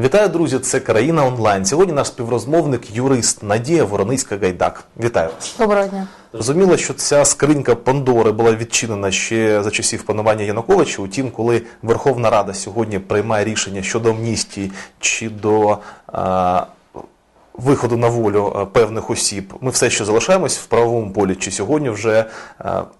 Вітаю, друзі! Це країна онлайн. Сьогодні наш співрозмовник, юрист Надія Вороницька Гайдак. Вітаю вас. Доброго дня. Зрозуміло, що ця скринька Пандори була відчинена ще за часів панування Януковича. Утім, коли Верховна Рада сьогодні приймає рішення щодо амністії чи до а, виходу на волю певних осіб, ми все ще залишаємось в правовому полі. Чи сьогодні вже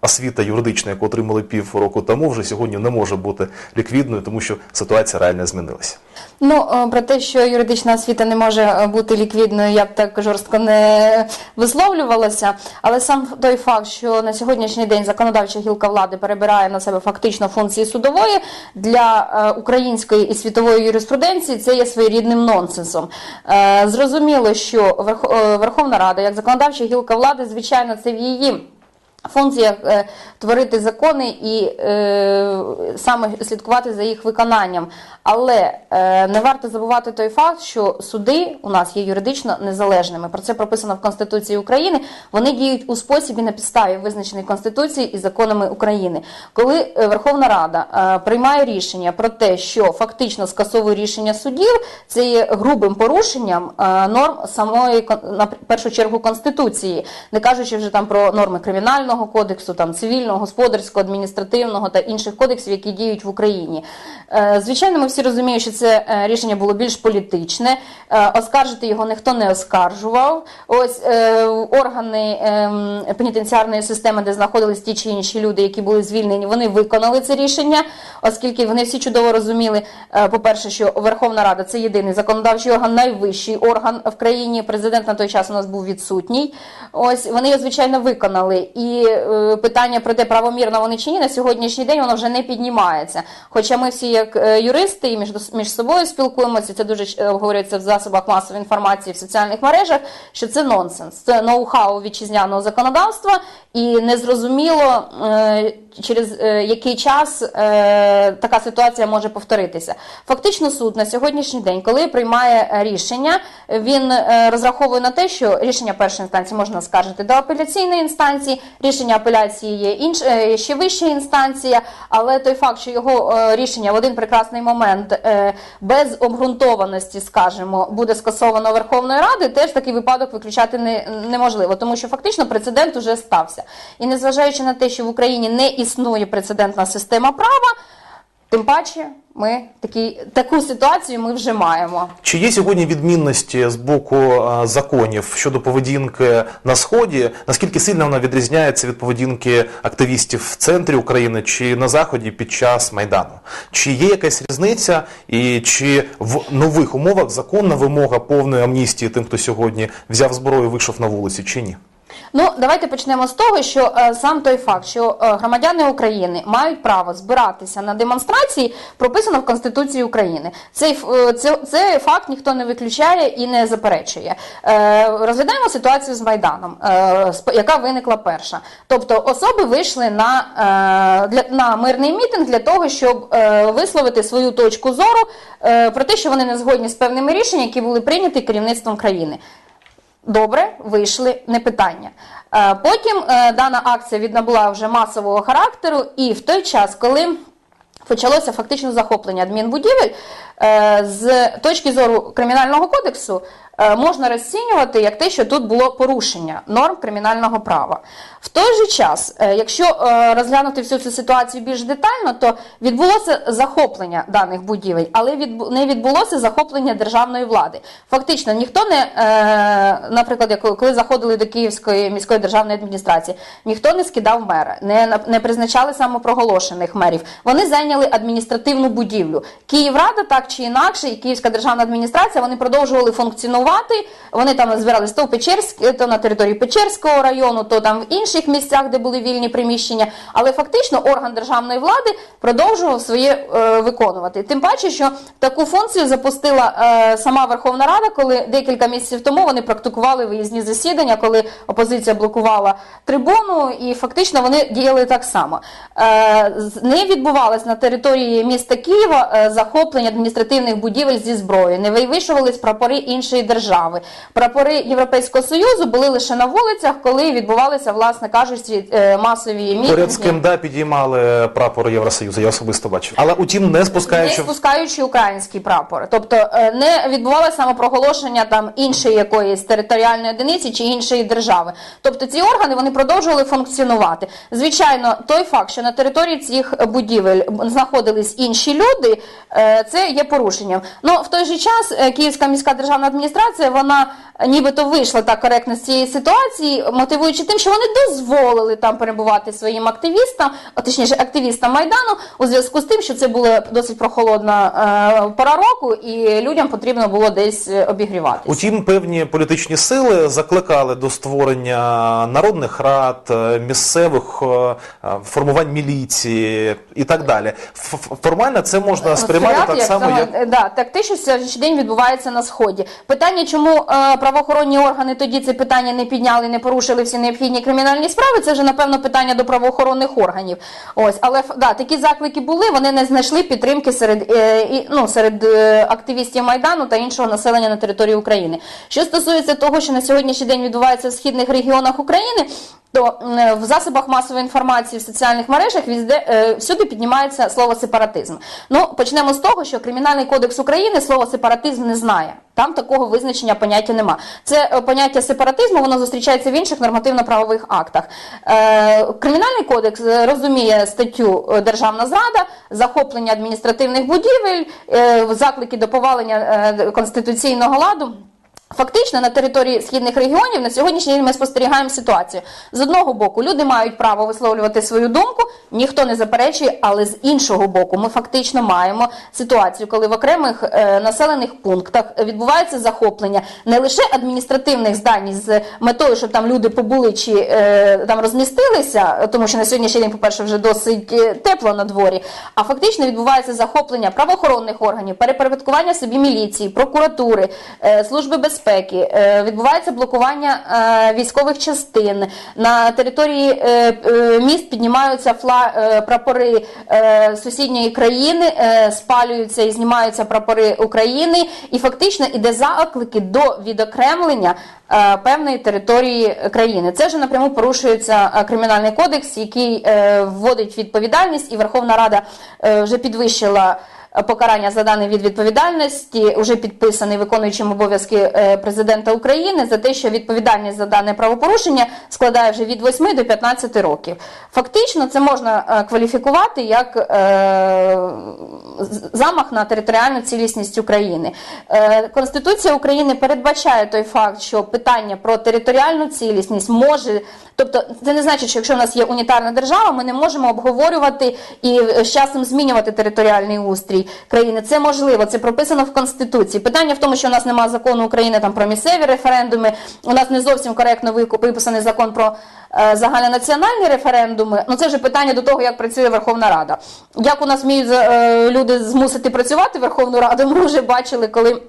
освіта юридична, яку отримали пів року тому, вже сьогодні не може бути ліквідною, тому що ситуація реально змінилася. Ну е, про те, що юридична освіта не може е, бути ліквідною, я б так жорстко не висловлювалася. Але сам той факт, що на сьогоднішній день законодавча гілка влади перебирає на себе фактично функції судової для е, української і світової юриспруденції, це є своєрідним нонсенсом. Е, Зрозуміло, що е, Верховна Рада, як законодавча гілка влади, звичайно, це в її. Функція е, творити закони і е, саме слідкувати за їх виконанням. Але е, не варто забувати той факт, що суди у нас є юридично незалежними. Про це прописано в Конституції України. Вони діють у спосібі на підставі, визначений Конституцією і законами України. Коли Верховна Рада приймає рішення про те, що фактично скасовує рішення судів, це є грубим порушенням норм самої на першу чергу Конституції, не кажучи вже там про норми кримінального кодексу, там цивільного, господарського, адміністративного та інших кодексів, які діють в Україні. Е, Звичайно, ми всі розуміємо, що це е, рішення було більш політичне. Е, Оскаржити його ніхто не оскаржував. Ось органи ем, пенітенціарної системи, де знаходились ті чи інші люди, які були звільнені, вони виконали це рішення, оскільки вони всі чудово розуміли, по-перше, що Верховна Рада це єдиний законодавчий орган, найвищий орган в країні. Президент на той час у нас був відсутній. Ось вони його звичайно виконали. І питання про те, правомірно вони чи ні, на сьогоднішній день воно вже не піднімається. Хоча ми всі, як е, юристи, і між, між собою спілкуємося, це дуже е, обговорюється в засобах масової інформації в соціальних мережах, що це нонсенс, це ноу-хау вітчизняного законодавства, і незрозуміло е, через е, який час е, така ситуація може повторитися. Фактично, суд на сьогоднішній день, коли приймає рішення, він е, розраховує на те, що рішення першої інстанції можна скаржити до апеляційної інстанції, рішення апеляції є інш, ще вища інстанція, але той факт, що його рішення в один прекрасний момент без обґрунтованості, скажімо, буде скасовано Верховною Радою, теж такий випадок виключати неможливо, тому що фактично прецедент уже стався. І незважаючи на те, що в Україні не існує прецедентна система права, тим паче ми такі, таку ситуацію ми вже маємо. Чи є сьогодні відмінності з боку е, законів щодо поведінки на сході? Наскільки сильно вона відрізняється від поведінки активістів в центрі України чи на заході під час майдану? Чи є якась різниця, і чи в нових умовах законна вимога повної амністії тим, хто сьогодні взяв зброю, вийшов на вулицю, чи ні? Ну, давайте почнемо з того, що е, сам той факт, що е, громадяни України мають право збиратися на демонстрації, прописано в Конституції України. Цей е, це, цей факт ніхто не виключає і не заперечує. Е, розглядаємо ситуацію з майданом, е, яка виникла перша. Тобто особи вийшли на, е, для, на мирний мітинг для того, щоб е, висловити свою точку зору е, про те, що вони не згодні з певними рішеннями, які були прийняті керівництвом країни. Добре, вийшли, не питання. Е, Потім е, дана акція віднабула вже масового характеру, і в той час, коли почалося фактично захоплення адмінбудівель, з точки зору кримінального кодексу е, можна розцінювати як те, що тут було порушення норм кримінального права. В той же час, е, якщо е, розглянути всю цю ситуацію більш детально, то відбулося захоплення даних будівель, але не відбулося захоплення державної влади. Фактично, ніхто не, е, наприклад, коли заходили до Київської міської державної адміністрації, ніхто не скидав мера, не, не призначали самопроголошених мерів. Вони зайняли адміністративну будівлю. Київрада, так чи інакше, і Київська державна адміністрація вони продовжували функціонувати. Вони там збирались то в Печерськ, то на території Печерського району, то там в інших місцях, де були вільні приміщення. Але фактично орган державної влади продовжував своє е, виконувати. Тим паче, що таку функцію запустила е, сама Верховна Рада, коли декілька місяців тому вони практикували виїзні засідання, коли опозиція блокувала трибуну, і фактично вони діяли так само. Е, не відбувалось на території міста Києва е, захоплення адміністративних будівель зі зброєю, не вивішувались прапори іншої держави. Прапори Європейського союзу були лише на вулицях, коли відбувалися, власне кажучи, е, масові мітинги. Поряд з ким да, підіймали прапор Євросоюзу, я особисто бачив. Але утім, не спускаючи не спускаючи спускаючи український прапор, тобто е, не відбувалося самопроголошення там іншої якоїсь територіальної одиниці чи іншої держави. Тобто ці органи вони продовжували функціонувати. Звичайно, той факт, що на території цих будівель знаходились інші люди, е, це є порушенням. Ну в той же час е, Київська міська державна адміністрація вона е, нібито вийшла так коректно з цієї ситуації, мотивуючи тим, що вони дозволили там перебувати своїм активістам, а точніше активістам майдану, у зв'язку з тим, що це була досить прохолодна е, пора року, і людям потрібно було десь обігріватися. Утім, певні політичні сили закликали до створення народних рад, місцевих формувань міліції і так далі. Формально це можна сприймати так само, е, да, так те, що сьогоднішній день відбувається на сході. Питання, чому е, правоохоронні органи тоді це питання не підняли, не порушили всі необхідні кримінальні справи, це вже напевно питання до правоохоронних органів. Ось, але да, такі заклики були. Вони не знайшли підтримки серед е, і, ну, серед е, активістів майдану та іншого населення на території України. Що стосується того, що на сьогоднішній день відбувається в східних регіонах України. То в засобах масової інформації в соціальних мережах візде, е, всюди піднімається слово сепаратизм. Ну почнемо з того, що Кримінальний кодекс України слово сепаратизм не знає. Там такого визначення поняття нема. Це е, поняття сепаратизму, воно зустрічається в інших нормативно-правових актах. Е, Кримінальний кодекс е, розуміє статтю е, державна зрада, захоплення адміністративних будівель, е, заклики до повалення е, конституційного ладу. Фактично на території східних регіонів на сьогоднішній день ми спостерігаємо ситуацію. З одного боку, люди мають право висловлювати свою думку, ніхто не заперечує, але з іншого боку, ми фактично маємо ситуацію, коли в окремих е, населених пунктах відбувається захоплення не лише адміністративних здань з метою, щоб там люди побули чи е, там розмістилися, тому що на сьогоднішній день, по-перше, вже досить е, тепло на дворі, а фактично відбувається захоплення правоохоронних органів, перепорядкування собі міліції, прокуратури, е, служби безпеки, е, відбувається блокування е, військових частин. На території е, міст піднімаються фла, прапори сусідньої країни, спалюються і знімаються прапори України, і фактично іде заклики до відокремлення певної території країни. Це вже напряму порушується кримінальний кодекс, який вводить відповідальність, і Верховна Рада вже підвищила. Покарання за даний від відповідальності вже підписаний виконуючим обов'язки е, президента України за те, що відповідальність за дане правопорушення складає вже від 8 до 15 років. Фактично, це можна е, кваліфікувати як е, замах на територіальну цілісність України. Конституція України передбачає той факт, що питання про територіальну цілісність може, тобто це не значить, що якщо в нас є унітарна держава, ми не можемо обговорювати і з часом змінювати територіальний устрій країни. Це можливо, це прописано в Конституції. Питання в тому, що у нас немає закону України там про місцеві референдуми. У нас не зовсім коректно виписаний закон про е, загальнонаціональні референдуми. Ну це вже питання до того, як працює Верховна Рада. Як у нас вміють е, люди змусити працювати Верховну Раду, ми вже бачили, коли.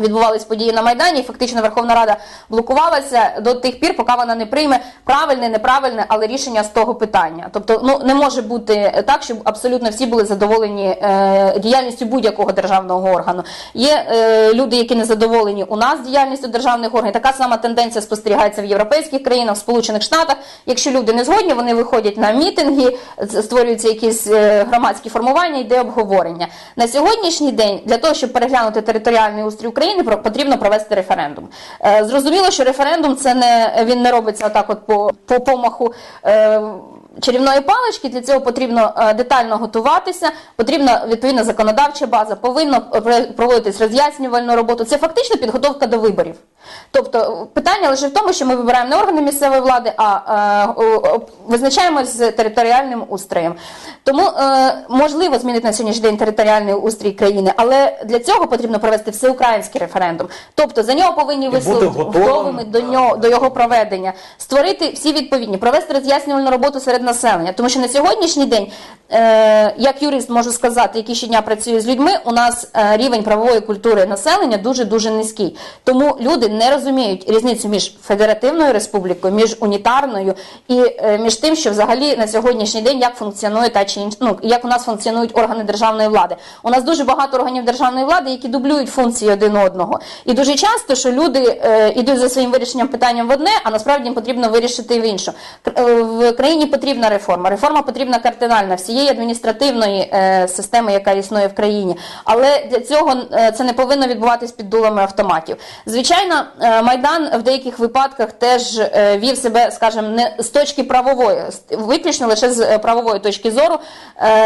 Відбувались події на Майдані, і фактично Верховна Рада блокувалася до тих пір, поки вона не прийме правильне, неправильне, але рішення з того питання. Тобто, ну не може бути так, щоб абсолютно всі були задоволені е, діяльністю будь-якого державного органу. Є е, люди, які не задоволені у нас діяльністю державних органів. Така сама тенденція спостерігається в європейських країнах, в Сполучених Штатах. Якщо люди не згодні, вони виходять на мітинги, створюються якісь е, громадські формування, йде обговорення. На сьогоднішній день для того, щоб переглянути територіальний устрій України, про- потрібно провести референдум. Е, Зрозуміло, що референдум це не він не робиться так, от по, по помаху. Е, Чарівної палички для цього потрібно е, детально готуватися, потрібна відповідна законодавча база, повинно пр- проводитись роз'яснювальну роботу. Це фактично підготовка до виборів. Тобто питання лише в тому, що ми вибираємо не органи місцевої влади, а е, о- о- з територіальним устроєм. Тому е, можливо змінити на сьогоднішній день територіальний устрій країни, але для цього потрібно провести всеукраїнський референдум. Тобто за нього повинні висловити готовими до нього до його проведення, створити всі відповідні, провести роз'яснювальну роботу серед населення. Тому що на сьогоднішній день, е, як юрист можу сказати, який щодня працює з людьми, у нас е, рівень правової культури населення дуже дуже низький. Тому люди не розуміють різницю між федеративною республікою, між унітарною і е, між тим, що взагалі на сьогоднішній день як функціонує та чи інш... ну, як у нас функціонують органи державної влади. У нас дуже багато органів державної влади, які дублюють функції один одного. І дуже часто, що люди е, йдуть за своїм вирішенням питанням в одне, а насправді їм потрібно вирішити в інше. Е, В країні потрібна реформа. Реформа потрібна кардинальна всієї адміністративної е, системи, яка існує в країні. Але для цього е, це не повинно відбуватись під дулами автоматів. Звичайно, е, майдан в деяких випадках теж е, вів себе, скажімо, не з точки правової, виключно лише з е, правової точки зору,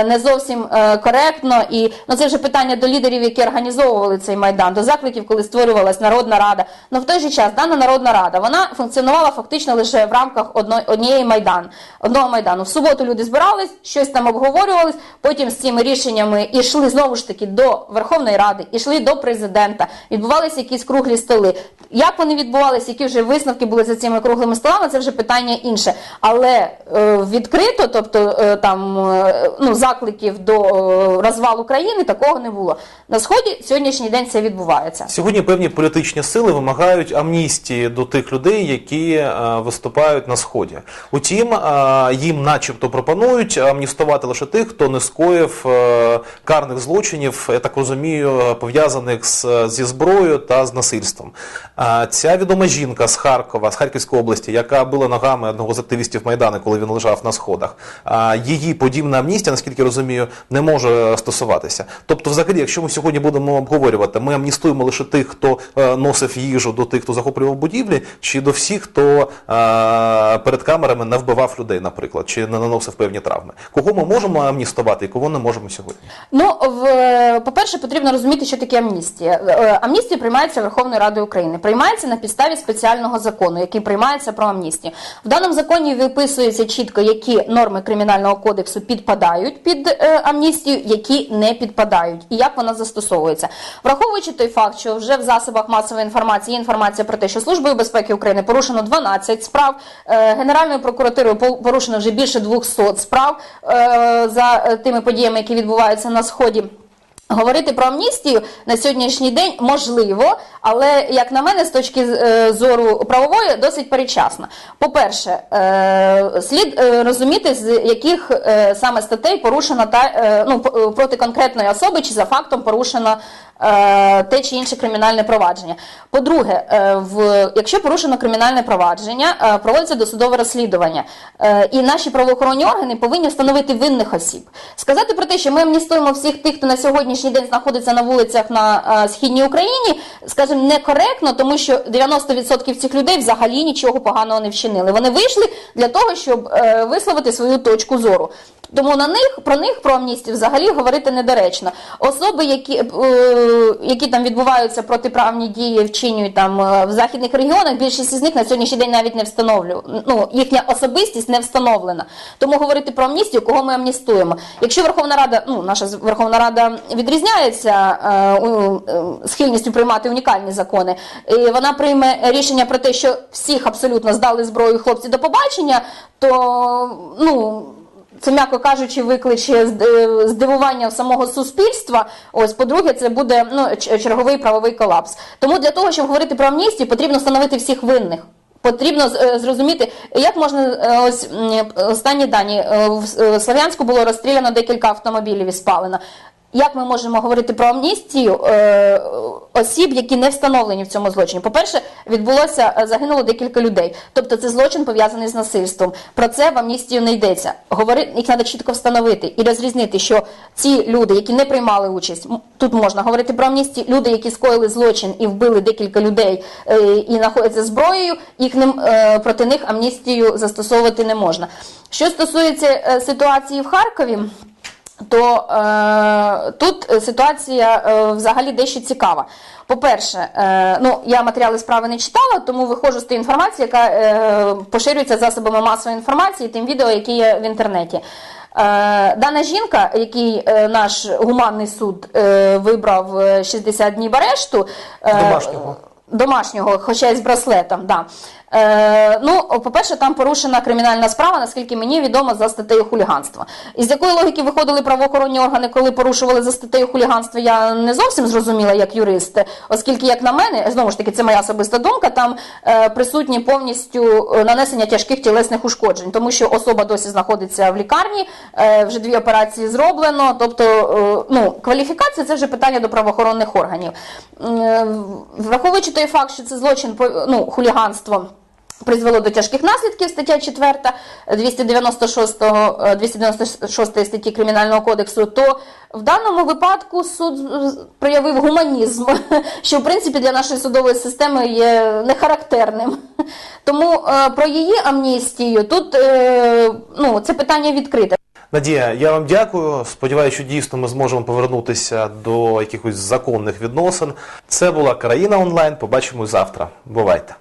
не зовсім коректно. І ну це вже питання до лідерів, які організовували цей майдан, до закликів, коли створювалась народна рада. Ну в той же час дана народна рада вона функціонувала фактично лише в рамках однієї майдан, одного майдану. В суботу люди збирались, щось там обговорювались. Потім з цими рішеннями йшли знову ж таки до Верховної Ради, йшли до президента. Відбувалися якісь круглі столи. Як вони відбувалися, які вже висновки були за цими круглими столами, це вже питання інше. Але е, відкрито, тобто е, там е, ну закликів до е, розвалу країни, такого не було. На сході сьогоднішній день це відбувається. Сьогодні певні політичні сили вимагають амністії до тих людей, які е, виступають на сході. Утім, е, їм, начебто, пропонують амністувати лише тих, хто не скоїв е, карних злочинів, я так розумію, пов'язаних зі зброєю та з насильством. Е, Ця відома жінка з Харкова, з Харківської області, яка била ногами одного з активістів Майдану, коли він лежав на сходах, е, її подібна амністія, наскільки розумію, не може стосуватися. Тобто, взагалі, якщо ми сьогодні будемо обговорювати, ми амністуємо лише тих, хто е, носив їжу до тих, хто захоплював будівлі, чи до всіх, хто е, перед камерами не вбивав людей, наприклад, чи не наносив певні травми. Кого ми можемо амністувати і кого не можемо сьогодні? Ну, в, по-перше, потрібно розуміти, що таке амністія. Е, Амністія приймається Верховною Радою України. Приймається на підставі спеціального закону, який приймається про амністію. В даному законі виписується чітко, які норми кримінального кодексу підпадають під е, амністію, які не підпадають, і як вона застосовується. Враховуючи той факт, що вже в засобах масової інформації є інформація про те, що Службою безпеки України порушено 12 справ, е, Генеральною прокуратурою порушено вже більше 200 справ е, за тими подіями, які відбуваються на сході. Говорити про амністію на сьогоднішній день можливо, але як на мене, з точки е, зору правової, досить перечасно. По-перше, е, слід е, розуміти, з яких саме статей порушено та ну проти конкретної особи чи за фактом порушено те чи інше кримінальне провадження. По-друге, е, в якщо порушено кримінальне провадження, е, проводиться досудове розслідування, Е, і наші правоохоронні органи повинні встановити винних осіб. Сказати про те, що ми амністуємо всіх тих, хто на сьогоднішній день знаходиться на вулицях на е, східній Україні, скажімо, некоректно, тому що 90% цих людей взагалі нічого поганого не вчинили. Вони вийшли для того, щоб е, висловити свою точку зору. Тому на них про них про амністію взагалі говорити недоречно. Особи, які, е, які там відбуваються протиправні дії, вчинюють там е, в західних регіонах, більшість із них на сьогоднішній день навіть не встановлює. Ну їхня особистість не встановлена. Тому говорити про амністію, кого ми амністуємо. Якщо Верховна Рада, ну наша Верховна Рада відрізняється е, е, схильністю приймати унікальні закони, і вона прийме рішення про те, що всіх абсолютно здали зброю хлопці до побачення, то ну. Це, м'яко кажучи, викличе здивування в самого суспільства. Ось, по-друге, це буде ну, черговий правовий колапс. Тому для того, щоб говорити про амністію, потрібно встановити всіх винних. Потрібно е, зрозуміти, як можна е, ось останні дані е, в е, Слов'янську було розстріляно декілька автомобілів і спалено. Як ми можемо говорити про амністію е, осіб, які не встановлені в цьому злочині? По-перше, відбулося е, загинуло декілька людей. Тобто це злочин пов'язаний з насильством. Про це в амністію не йдеться. Говори, їх треба чітко встановити і розрізнити, що ці люди, які не приймали участь, тут можна говорити про амністію, люди, які скоїли злочин і вбили декілька людей е, і знаходяться зброєю, їх не, е, проти них амністію застосовувати не можна. Що стосується е, ситуації в Харкові. То е, тут е, ситуація е, взагалі дещо цікава. По-перше, е, ну я матеріали справи не читала, тому виходжу з тієї інформації, яка е, поширюється засобами масової інформації, тим відео, які є в інтернеті. Е, дана жінка, який е, наш гуманний суд е, вибрав е, 60 днів арешту, е, Домашнього. домашнього, хоча й з браслетом, да. Е, ну, по-перше, там порушена кримінальна справа, наскільки мені відомо, за статтею хуліганства. Із якої логіки виходили правоохоронні органи, коли порушували за статтею хуліганства, я не зовсім зрозуміла як юрист, оскільки, як на мене, знову ж таки, це моя особиста думка, там е, присутні повністю е, нанесення тяжких тілесних ушкоджень, тому що особа досі знаходиться в лікарні, е, вже дві операції зроблено. Тобто, е, ну, кваліфікація це вже питання до правоохоронних органів. Е, Враховуючи той факт, що це злочин ну, хуліганство. Призвело до тяжких наслідків стаття 4 296, е, 296 статті Кримінального кодексу, то в даному випадку суд проявив гуманізм, що в принципі для нашої судової системи є нехарактерним. Тому е, про її амністію тут е, ну, це питання відкрите. Надія, я вам дякую. Сподіваюся, що дійсно ми зможемо повернутися до якихось законних відносин. Це була країна онлайн. Побачимо завтра. Бувайте.